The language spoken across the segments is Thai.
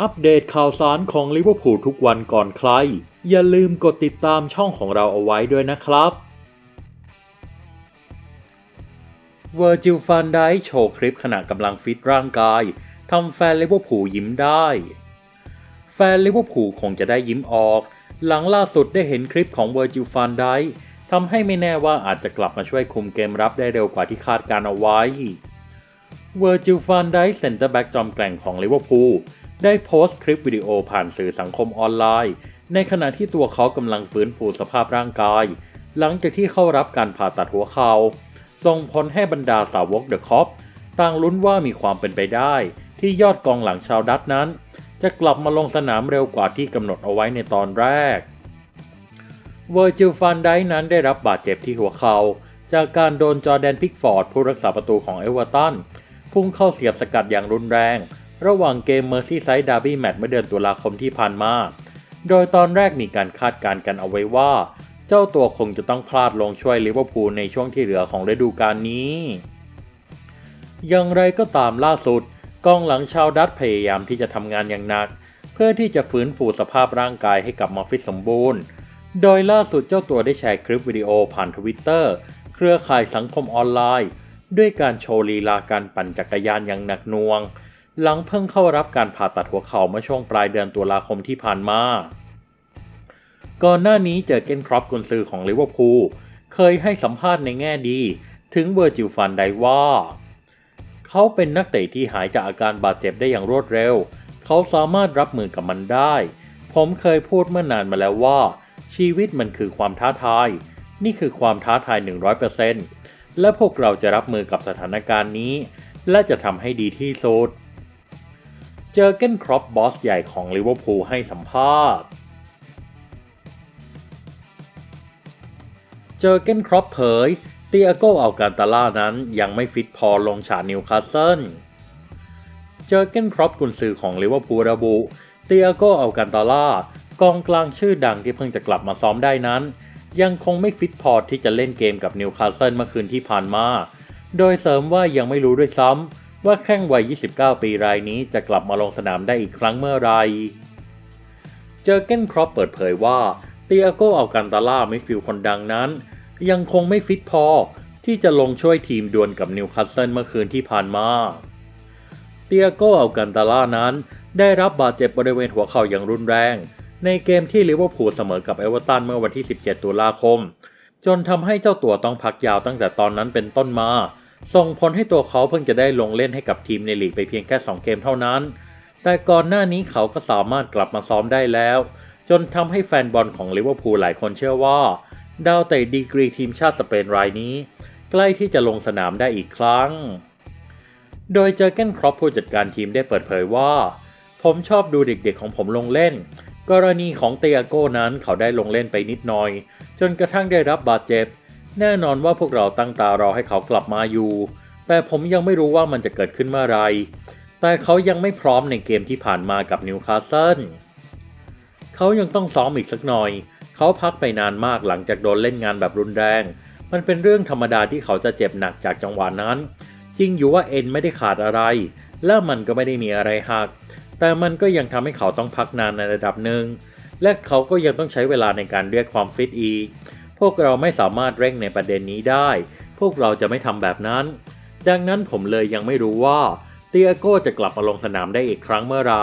อัปเดตข่าวสารของลิเวอร์พูลทุกวันก่อนใคร อย่าลืมกดติดตามช่องของเราเอาไว้ด้วยนะครับเวอร์จิลฟันไดโชว์คลิปขณะกำลังฟิตร่างกายทำแฟนลิเวอร์พูลยิ้มได้ แฟนลิเวอร์พูลคงจะได้ยิ้มออก หลังล่าสุดได้เห็นคลิปของเวอร์จิลฟันไดทำให้ไม่แน่ว่าอาจจะกลับมาช่วยคุมเกมรับได้เร็วกว่าที่คาดการเอาไว้ เวอร์จิลฟันไดเซนเตอร์แบ็กจอมแกร่งของลิเวอร์พูล ได้โพสต์คลิปวิดีโอผ่านสื่อสังคมออนไลน์ ในขณะที่ตัวเขากำลังฟื้นฟูสภาพร่างกาย หลังจากที่เข้ารับการผ่าตัดหัวเขา่าส่งผลให้บรรดาสาวกเดอะคอปต่างลุ้นว่ามีความเป็นไปได้ ที่ยอดกองหลังชาวดัตนั้น จะกลับมาลงสนามเร็วกว่าที่กำหนดเอาไว้ในตอนแรก เวอร์จิลฟันไดนั้นได้รับบาดเจ็บที่หัวเขา่าจากการโดนจอแดนพิกฟอร์ดผู้รักษาประตูของเอเวอร์ตันพุ่งเข้าเสียบสกัดอย่างรุนแรง ระหว่างเกมเมอร์ซี่ไซด์ดาร์บี้แมตช์เมื่อเดือนตุลาคมที่ผ่านมา โดยตอนแรกมีการคาดการณ์กันเอาไว้ว่า เจ้าตัวคงจะต้องพลาดลงช่วยลิเวอร์พูลในช่วงที่เหลือของฤดูกาลนี้ อย่างไรก็ตามล่าสุดกองหลังชาวดัตพยายามที่จะทำงานอย่างหนัก เพื่อที่จะฟื้นฟูสภาพร่างกายให้กลับมาฟิตสมบูรณ์ โดยล่าสุดเจ้าตัวได้แชร์คลิปวิดีโอผ่านทวิตเตอร์เครือข่ายสังคมออนไลน์ ด้วยการโชว์ลีลาการปั่นจักรยานอย่างหนักหน่วง หลังเพิ่งเข้ารับการผ่าตัดหัวเข่าเมื่อช่วงปลายเดือนตุลาคมที่ผ่านมาก่อนหน้านี้เจอเกนครอปกุนซือของลิเวอร์พูลเคยให้สัมภาษณ์ในแง่ดี ถึงเวอร์จิลฟันไดว่า เขาเป็นนักเตะที่หายจากอาการบาดเจ็บได้อย่างรวดเร็ว เขาสามารถรับมือกับมันได้ ผมเคยพูดเมื่อนานมาแล้วว่า ชีวิตมันคือความท้าทาย นี่คือความท้าทาย 100%และพวกเราจะรับมือกับสถานการณ์นี้ และจะทำให้ดีที่สุด เจอเกนครอปบอสใหญ่ของลิเวอร์พูลให้สัมภาษณ์ เจอเกนครอปเผยเตียโกอัลการตาล่านั้นยังไม่ฟิตพอลงฉานิวคาสเซิล เจอเกนครอปกุนซือของลิเวอร์พูลระบุเตียโกอัลการตาล่ากองกลางชื่อดังที่เพิ่งจะกลับมาซ้อมได้นั้น ยังคงไม่ฟิตพอที่จะเล่นเกมกับนิวคาสเซิลเมื่อคืนที่ผ่านมา โดยเสริมว่ายังไม่รู้ด้วยซ้ำ ว่าแข้งวัย 29 ปีรายนี้จะกลับมาลงสนามได้อีกครั้งเมื่อไร เจอเก้นครอปเปิดเผยว่าเตียโกอัลกันตาล่าไม่ฟิลคนดังนั้น ยังคงไม่ฟิตพอที่จะลงช่วยทีมดวลกับนิวคาสเซิลเมื่อคืนที่ผ่านมาเตียโกอัลกันตาล่านั้นได้รับบาดเจ็บบริเวณหัวเข่าอย่างรุนแรง ในเกมที่ลิเวอร์พูลเสมอกับเอเวอร์ตันเมื่อวันที่ 17 ตุลาคม จนทำให้เจ้าตัวต้องพักยาวตั้งแต่ตอนนั้นเป็นต้นมา ส่งผลให้ตัวเขาเพิ่งจะได้ลงเล่นให้กับทีมในลีกไปเพียงแค่ 2 เกมเท่านั้น แต่ก่อนหน้านี้เขาก็สามารถกลับมาซ้อมได้แล้ว จนทำให้แฟนบอลของลิเวอร์พูลหลายคนเชื่อว่า ดาวเตะดีกรีทีมชาติสเปนรายนี้ ใกล้ที่จะลงสนามได้อีกครั้ง โดยเจอเกนครอปผู้จัดการทีมได้เปิดเผยว่า ผมชอบดูเด็กๆของผมลงเล่น กรณีของเตียโก้นั้นเขาได้ลงเล่นไปนิดหน่อย จนกระทั่งได้รับบาดเจ็บ แน่นอนว่าพวกเราตั้งตารอให้เขากลับมาอยู่ แต่ผมยังไม่รู้ว่ามันจะเกิดขึ้นเมื่อไร แต่เขายังไม่พร้อมในเกมที่ผ่านมากับนิวคาสเซิลเขายังต้องซ้อมอีกสักหน่อย เขาพักไปนานมากหลังจากโดนเล่นงานแบบรุนแรง มันเป็นเรื่องธรรมดาที่เขาจะเจ็บหนักจากจังหวะนั้น จริงอยู่ว่าเอ็นไม่ได้ขาดอะไร และมันก็ไม่ได้มีอะไรหัก แต่มันก็ยังทำให้เขาต้องพักนานในระดับหนึ่ง และเขาก็ยังต้องใช้เวลาในการเรียกความฟิตอีก วกเราไม่สามารถเร่งในประเด็นนี้ได้ พวกเราจะไม่ทำแบบนั้น ดังนั้นผมเลยยังไม่รู้ว่าเตียโก้จะกลับมาลงสนามได้อีกครั้งเมื่อไร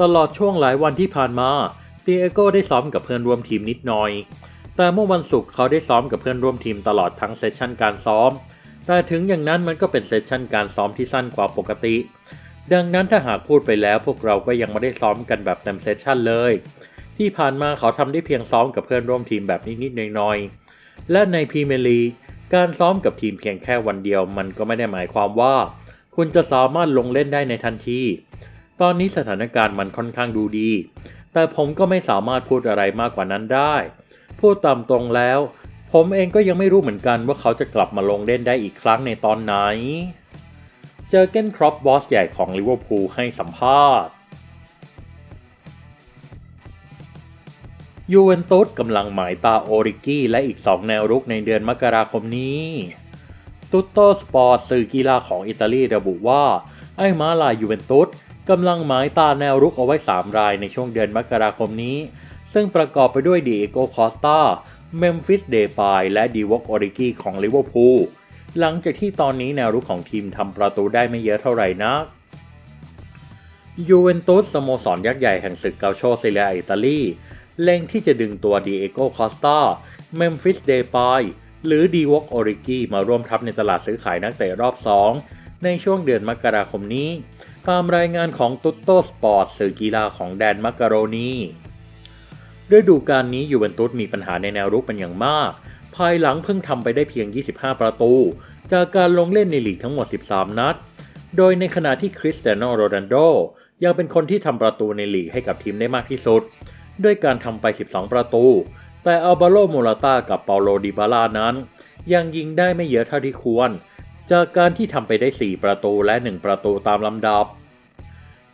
ตลอดช่วงหลายวันที่ผ่านมาเตียโก้ได้ซ้อมกับเพื่อนร่วมทีมนิดหน่อย แต่เมื่อวันศุกร์เขาได้ซ้อมกับเพื่อนร่วมทีมตลอดทั้งเซสชันการซ้อม แต่ถึงอย่างนั้นมันก็เป็นเซสชันการซ้อมที่สั้นกว่าปกติ ดังนั้นถ้าหากพูดไปแล้วพวกเราก็ยังไม่ได้ซ้อมกันแบบเต็มเซสชันเลย ที่ผ่านมาเขาทำได้เพียงซ้อมกับเพื่อนร่วมทีมแบบนิดๆหน่อยๆ และในพรีเมียร์ลีกการซ้อมกับทีมเพียงแค่วันเดียวมันก็ไม่ได้หมายความว่า คุณจะสามารถลงเล่นได้ในทันที ตอนนี้สถานการณ์มันค่อนข้างดูดี แต่ผมก็ไม่สามารถพูดอะไรมากกว่านั้นได้ พูดตามตรงแล้ว ผมเองก็ยังไม่รู้เหมือนกันว่าเขาจะกลับมาลงเล่นได้อีกครั้งในตอนไหน เจอเกนครอปบอสใหญ่ของลิเวอร์พูลให้สัมภาษณ์ ยูเวนตุสกำลังหมายตาโอริกี้และอีก 2 แนวรุกในเดือนมกราคมนี้ ตุตโตสปอร์ตสื่อกีฬาของอิตาลีระบุว่า ไอ้ม้าลายยูเวนตุสกำลังหมายตาแนวรุกเอาไว้ 3 รายในช่วงเดือนมกราคมนี้ ซึ่งประกอบไปด้วยดีเอโกคอสตาเมมฟิสเดปายและดีวอกออริกี้ของลิเวอร์พูลหลังจากที่ตอนนี้แนวรุกของทีมทำประตูได้ไม่เยอะเท่าไหร่นักยูเวนตุสสโมสรยักษ์ใหญ่แห่งศึกเกาโชเซเลียอิตาลี เล็งที่จะดึงตัวดีเอโกคอสตาเมมฟิสเดปายหรือดีวอกออริกีมาร่วมทัพในตลาดซื้อขายนักเตะรอบ 2 ในช่วงเดือนมกราคมนี้ ตามรายงานของตุตโตสปอร์ตสื่อกีฬาของแดนมักกะโรนีฤดูกาลนี้ยูเวนตุสมีปัญหาในแนวรุกเป็นอย่างมาก ภายหลังเพิ่งทำไปได้เพียง 25 ประตู จากการลงเล่นในลีกทั้งหมด 13 นัด โดยในขณะที่คริสเตียโนโรนัลโดยังเป็นคนที่ทำประตูในลีกให้กับทีมได้มากที่สุด ด้วยการทำไป 12 ประตู แต่อัลบาโลโมราตากับเปาโลดิบาลานั้น ยังยิงได้ไม่เยอะเท่าที่ควร จากการที่ทำไปได้ 4 ประตูและ 1 ประตูตามลำดับ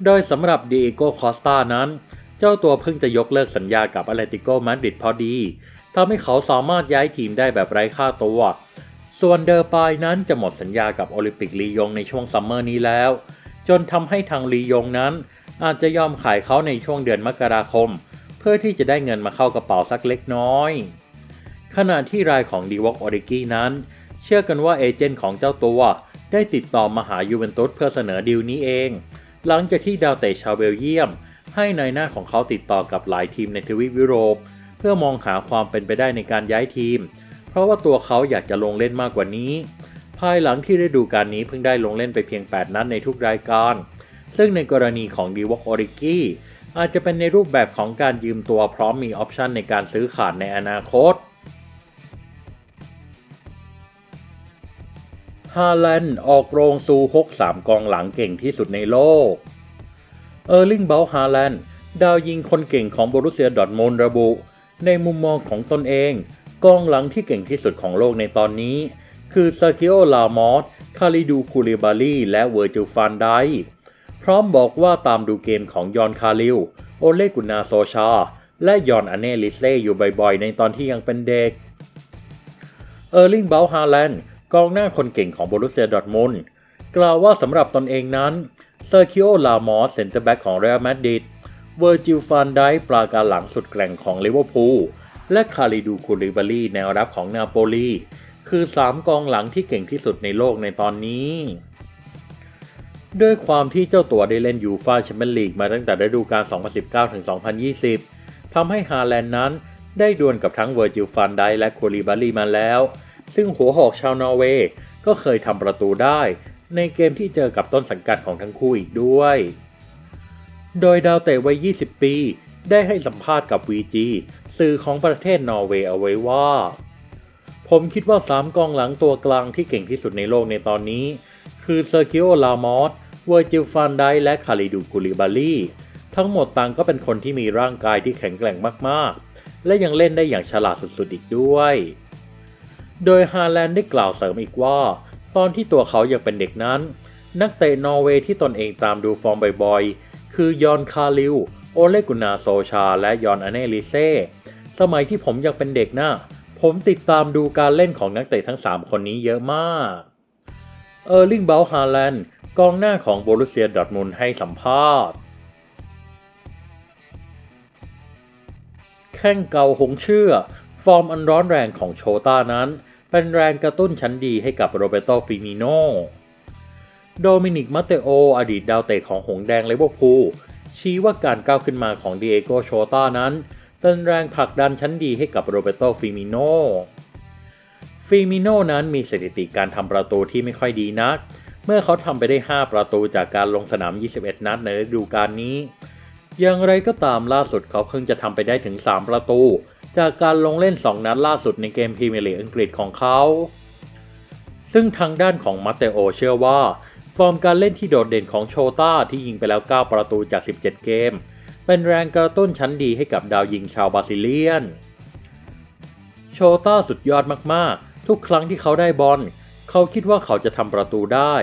โดยสำหรับดีเอโกคอสตานั้น เจ้าตัวเพิ่งจะยกเลิกสัญญากับอ t เลติโกมาดริดพอดีทำให้เขาสามารถย้ายทีมได้แบบไร้ค่าตัว ส่วนเดอร์ปายนั้นจะหมดสัญญากับโอลิมปิกลียงในช่วงซัมเมอร์นี้แล้ว จนทำให้ทางลียงนั้นอาจจะยอมขายเขาในช่วงเดือนมกราคม พื่อที่จะได้เงินมาเข้ากระเป๋าสักเล็กน้อย ขณะที่รายของดีวอกออริกี้นั้น เชื่อกันว่าเอเจนต์ของเจ้าตัวได้ติดต่อมาหายูเวนตุสเพื่อเสนอดีลนี้เอง หลังจากที่ดาวเตะชาวเบลเยียม ให้ในายหน้าของเขาติดต่อกับหลายทีมในทวีปยุโรป เพื่อมองหาความเป็นไปได้ในการย้ายทีม เพราะว่าตัวเขาอยากจะลงเล่นมากกว่านี้ ภายหลังที่ฤดูกาลนี้เพิ่งได้ลงเล่นไปเพียง 8 นัดในทุกรายการ ซึ่งในกรณีของดีวอกออริกี้ อาจจะเป็นในรูปแบบของการยืมตัวพร้อมมีออปชันในการซื้อขาดในอนาคตฮาแลนด์ออกโรงซูฮก3กองหลังเก่งที่สุดในโลก เออร์ลิงเบลฮาแลนด์ดาวยิงคนเก่งของบรุเซียดอร์ทมุนระบุ ในมุมมองของตนเอง กองหลังที่เก่งที่สุดของโลกในตอนนี้ คือซากิโอลามอสคาริดูคูลิบาลีและเวอร์จิลฟานได พร้อมบอกว่าตามดูเกมของยอนคาริล โอเลกุนาโซชา และยอนอเนลิเซ่อยู่บ่อยๆ ในตอนที่ยังเป็นเด็ก เออร์ลิงเบลฮาแลนด์กองหน้าคนเก่งของโบรุเซียดอทมุนกล่าวว่าสำหรับตนเองนั้นเซอร์คิโอ ลามอสเซนเตอร์แบ็กของเรอัลมาดริดเวอร์จิลฟานไดปราการหลังสุดแกร่งของลิเวอร์พูลและคาริดูคูลิบาลีแนวรับของนาโปลีคือ 3 กองหลังที่เก่งที่สุดในโลกในตอนนี้ ด้วยความที่เจ้าตัวได้เล่นยูฟาแชมเปี้ยนลีกมาตั้งแต่ฤดูกาล 2019-2020 ทำให้ฮาแลนด์นั้นได้ดวลกับทั้งเวอร์จิลฟานไดและโคลิบาลีมาแล้ว ซึ่งหัวหอกชาวนอร์เวย์ก็เคยทำประตูได้ ในเกมที่เจอกับต้นสังกัดของทั้งคู่อีกด้วย โดยดาวเตะวัย 20 ปี ได้ให้สัมภาษณ์กับ VG สื่อของประเทศนอร์เวย์เอาไว้ว่า ผมคิดว่า 3 กองหลังตัวกลางที่เก่งที่สุดในโลกในตอนนี้ คือเซอร์กิโอ ลามอส เวอร์จิลฟานไดและคาริดูคูลิบาลีทั้งหมดต่างก็เป็นคนที่มีร่างกายที่แข็งแกร่งมากๆ และยังเล่นได้อย่างฉลาดสุดๆอีกด้วย โดยฮาแลนด์ได้กล่าวเสริมอีกว่า ตอนที่ตัวเขายังเป็นเด็กนั้น นักเตะนอร์เวย์ที่ตนเองตามดูฟอร์มบ่อยๆ คือยอนคาริลโอเลกุนาโซชา และยอนอเนลิเซ่สมัยที่ผมยังเป็นเด็กนะ่ะผมติดตามดูการเล่นของนักเตะทั้ง 3 คนนี้เยอะมาก เออร์ลิงเบลฮาแลนด์กองหน้าของโบรุเซียดอร์ทมุนให้สัมภาษณ์ แข้งเกาหงเชื่อ ฟอร์มอันร้อนแรงของโชต้านั้น เป็นแรงกระตุ้นชั้นดีให้กับโรเบโตฟิมิโนโดมินิกมาเตโอ อดีตดาวเตะของหงแดงเลเวอร์พูลชี้ว่าการก้าวขึ้นมาของดิเอโกโชต้านั้นเป็นแรงผลักดันชั้นดีให้กับโรเบโตฟิมิโน ฟิมิโนนั้นมีสถิติการทำประตูที่ไม่ค่อยดีนัก เมื่อเขาทำไปได้ 5 ประตูจากการลงสนาม 21 นัดในฤดูกาลนี้ อย่างไรก็ตามล่าสุดเขาเพิ่งจะทำไปได้ถึง 3 ประตู จากการลงเล่น 2 นัดล่าสุดในเกมพรีเมียร์ลีกอังกฤษของเขา ซึ่งทางด้านของมาเตโอเชื่อว่า ฟอร์มการเล่นที่โดดเด่นของโชต้าที่ยิงไปแล้ว 9 ประตูจาก 17 เกม เป็นแรงกระตุ้นชั้นดีให้กับดาวยิงชาวบราซิเลียน โชต้าสุดยอดมากๆ ทุกครั้งที่เขาได้บอลเขาคิดว่าเขาจะทำประตูได้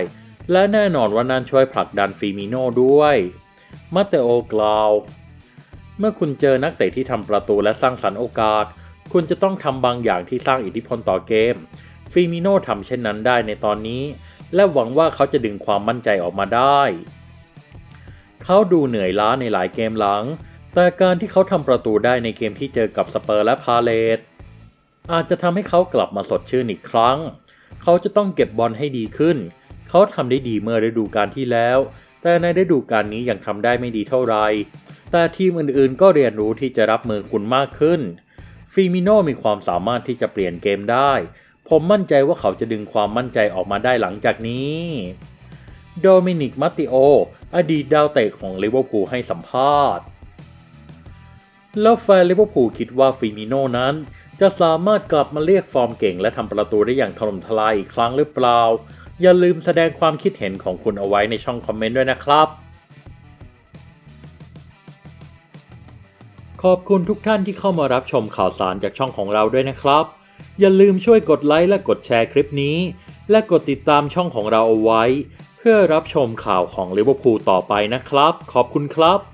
และแน่นอนว่านั่นช่วยผลักดันฟิมิโน่ด้วยมาเตโอกล่าว เมื่อคุณเจอนักเตะที่ทำประตูและสร้างสรรค์โอกาส คุณจะต้องทำบางอย่างที่สร้างอิทธิพลต่อเกมฟิมิโน่ทำเช่นนั้นได้ในตอนนี้ และหวังว่าเขาจะดึงความมั่นใจออกมาได้ เขาดูเหนื่อยล้าในหลายเกมหลัง แต่การที่เขาทำประตูได้ในเกมที่เจอกับสเปอร์และพาเลต อาจจะทำให้เขากลับมาสดชื่นอีกครั้ง เขาจะต้องเก็บบอลให้ดีขึ้น เขาทำได้ดีเมื่อฤดูกาลที่แล้ว แต่ในฤดูกาลนี้ยังทำได้ไม่ดีเท่าไหร่แต่ทีมอื่นๆ ก็เรียนรู้ที่จะรับมือคุณมากขึ้นฟิมิโนมีความสามารถที่จะเปลี่ยนเกมได้ ผมมั่นใจว่าเขาจะดึงความมั่นใจออกมาได้หลังจากนี้ โดมินิก มัตติโอ อดีตดาวเตะของลิเวอร์พูลให้สัมภาษณ์ แล้วแฟนลิเวอร์พูลคิดว่าฟิมิโนนั้น จะสามารถกลับมาเรียกฟอร์มเก่งและทำประตูได้อย่างถล่มทลายอีกครั้งหรือเปล่า อย่าลืมแสดงความคิดเห็นของคุณเอาไว้ในช่องคอมเมนต์ด้วยนะครับ ขอบคุณทุกท่านที่เข้ามารับชมข่าวสารจากช่องของเราด้วยนะครับ อย่าลืมช่วยกดไลค์และกดแชร์คลิปนี้ และกดติดตามช่องของเราเอาไว้ เพื่อรับชมข่าวของลิเวอร์พูลต่อไปนะครับ ขอบคุณครับ